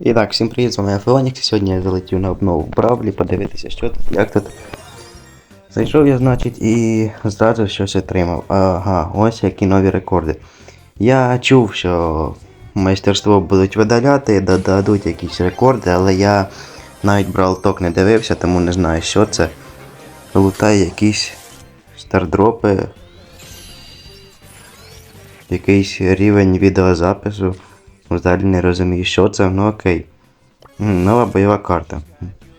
І так, всім привіт, з вами Фелонікс. Сьогодні я залетів на обнову в Бравлі, подивитися, що тут, як тут. Зайшов я, значить, і зразу щось отримав. Ага, ось які нові рекорди. Я чув, що майстерство будуть видаляти, додадуть якісь рекорди, але я навіть Бравл-ток не дивився, тому не знаю, що це. Лутає якісь стардропи, якийсь рівень відеозапису. Взагалі не розумію, що це, ну окей. Нова бойова карта.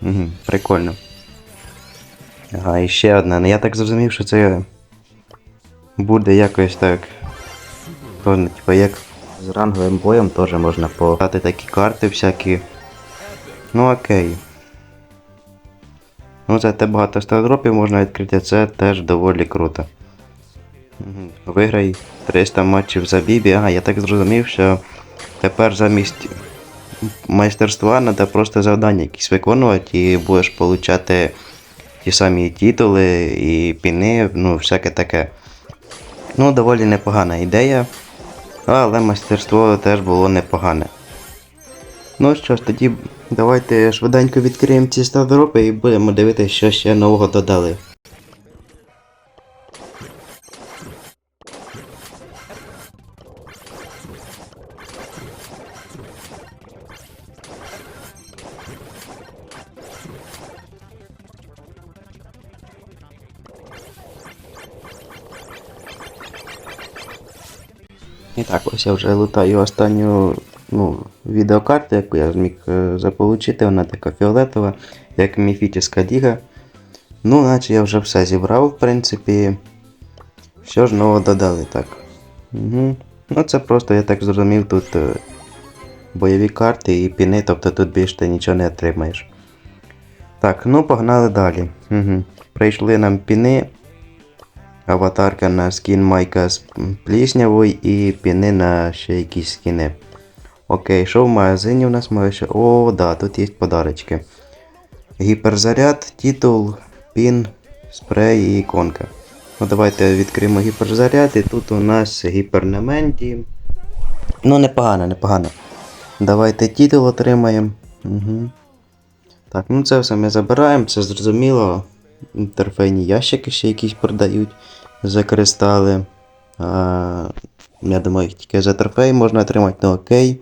Угу, прикольно. Ага, і ще одна. Ну я так зрозумів, що це буде якось так. То, ну, типу, як з ранговим боєм теж можна пограти такі карти всякі. Ну окей. Ну, зате багато стардропів можна відкрити, це теж доволі круто. Виграй 300 матчів за Бібі. Ага, я так зрозумів, що тепер замість майстерства треба просто завдання якісь виконувати і будеш получати ті самі титули і піни, ну, всяке таке. Ну, доволі непогана ідея. Але майстерство теж було непогане. Ну що ж, тоді давайте швиденько відкриємо ці стардропи і будемо дивитися, що ще нового додали. І так, ось я вже лутаю останню ну, відеокарту, яку я зміг е, заполучити. Вона така фіолетова, як міфічна ліга. Ну, наче я вже все зібрав, в принципі. Що ж нового додали, так. Угу. Ну це просто, я так зрозумів, тут е, бойові карти і піни, тобто тут більше ти нічого не отримаєш. Так, ну погнали далі. Угу. Прийшли нам піни. Аватарка на скін Майка з пліснявою і піни на ще якісь скіни. Окей, що в магазині у нас має ще. О, да, тут є подарочки. Гіперзаряд, титул, пін, спрей і іконка. Ну давайте відкриємо гіперзаряд і тут у нас гіпернементі. Ну, непогано, непогано. Давайте титул отримаємо. Угу. Так, ну це все ми забираємо, це зрозуміло. Інтерфейні ящики ще якісь продають за кристали. А, я думаю, їх тільки за трофей можна отримати, ну окей.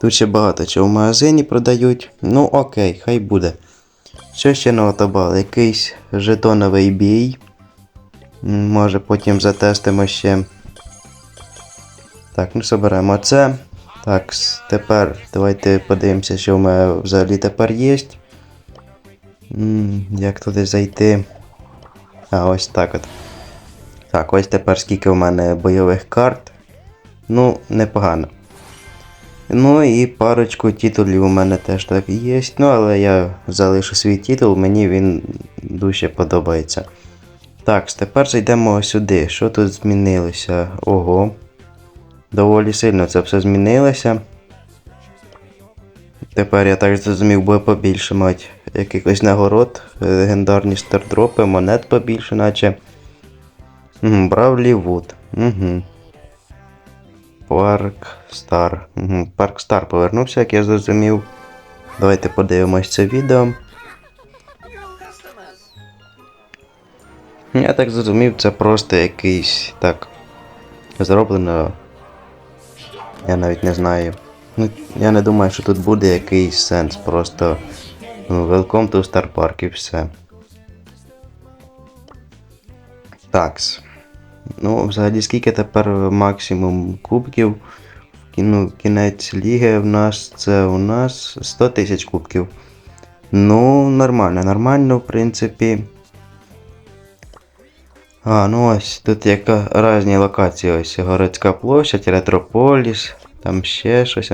Тут ще багато чого в магазині продають. Ну окей, хай буде. Що ще нового добавили? Якийсь жетоновий бій. Може потім затестимо ще. Так, ну соберемо це. Так, тепер давайте подивимося, що в мене взагалі тепер є. Як туди зайти? А, ось так от. Так, ось тепер скільки в мене бойових карт. Ну, непогано. Ну і парочку титулів у мене теж так є. Ну, але я залишу свій титул, мені він дуже подобається. Так, тепер зайдемо сюди. Що тут змінилося? Ого. Доволі сильно це все змінилося. Тепер я так зрозумів, буде побільше мати якихось нагород, легендарні стардропи, монет побільше, наче. Бравлі Вуд. Угу. Парк Стар. Угу. Парк Стар повернувся, як я зрозумів. Давайте подивимось це відео. Я так зрозумів, це просто якийсь так. Зроблено. Я навіть не знаю. Ну, я не думаю, що тут буде якийсь сенс. Просто ну, Welcome to Star Park і все. Такс. Ну, взагалі, скільки тепер максимум кубків? Ну, кінець ліги в нас це у нас 100 тисяч кубків. Ну, нормально, нормально, в принципі. А, ну ось тут яка різні локації. Ось городська площадь, ретрополіс, там ще щось.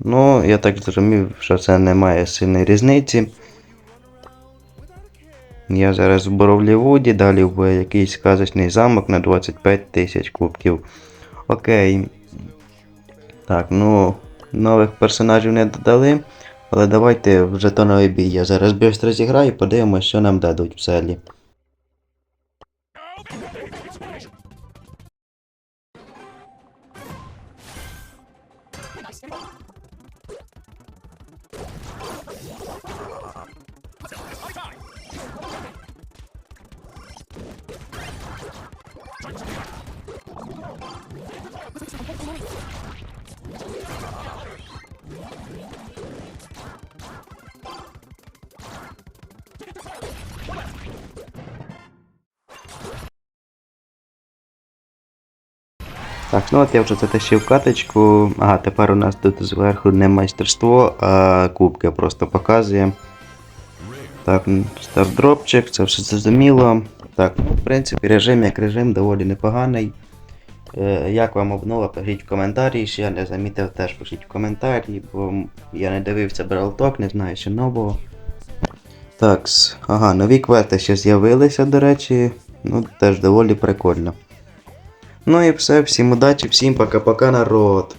Ну, я так зрозумів, що це не має сильної різниці. Я зараз в Боровлівуді, далі буде якийсь сказочний замок на 25 тисяч кубків. Окей. Так, ну, нових персонажів не додали. Але давайте в жетоновий бій. Я зараз швидко зіграю, і подивимось, що нам дадуть в взагалі. Так, ну от я вже затащив каточку. Ага, тепер у нас тут зверху не майстерство, а кубки просто показує. Так, м, стардропчик, це все зрозуміло. Так, ну, в принципі, режим як режим доволі непоганий. Е, як вам обнова, пишіть в коментарі, що я не замітив, теж пишіть в коментарі, бо я не дивився Бралток, не знаю, що нового. Так, ага, нові квести ще з'явилися, до речі. Ну, теж доволі прикольно. Ну і все, всім удачі, всім пока-пока, народ.